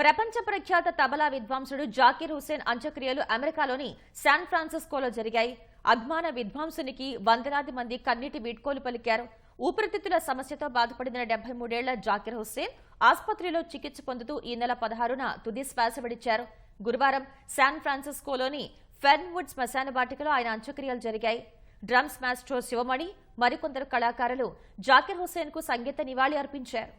ప్రపంచ ప్రఖ్యాత తబలా విద్వాంసుడు జాకీర్ హుసేన్ అంత్యక్రియలు అమెరికాలోని శాన్ ఫ్రాన్సిస్కోలో జరిగాయి. అభిమాన విద్వాంసునికి వందలాది మంది కన్నీటి వీడ్కోలు పలికారు. ఊపిరితిత్తుల సమస్యతో బాధపడిన డెబ్బై మూడేళ్ళ జాకీర్ హుస్సేన్ ఆసుపత్రిలో చికిత్స పొందుతూ ఈ నెల పదహారున తుది శ్వాస విడిచారు. గురువారం శాన్ ఫ్రాన్సిస్కోలోని ఫెర్న్వుడ్ శ్మశాన వాటికలో ఆయన అంత్యక్రియలు జరిగాయి. డ్రమ్స్ మాస్ట్రో శివమణి మరికొందరు కళాకారులు జాకీర్ హుస్సేన్కు సంగీత నివాళి అర్పించారు.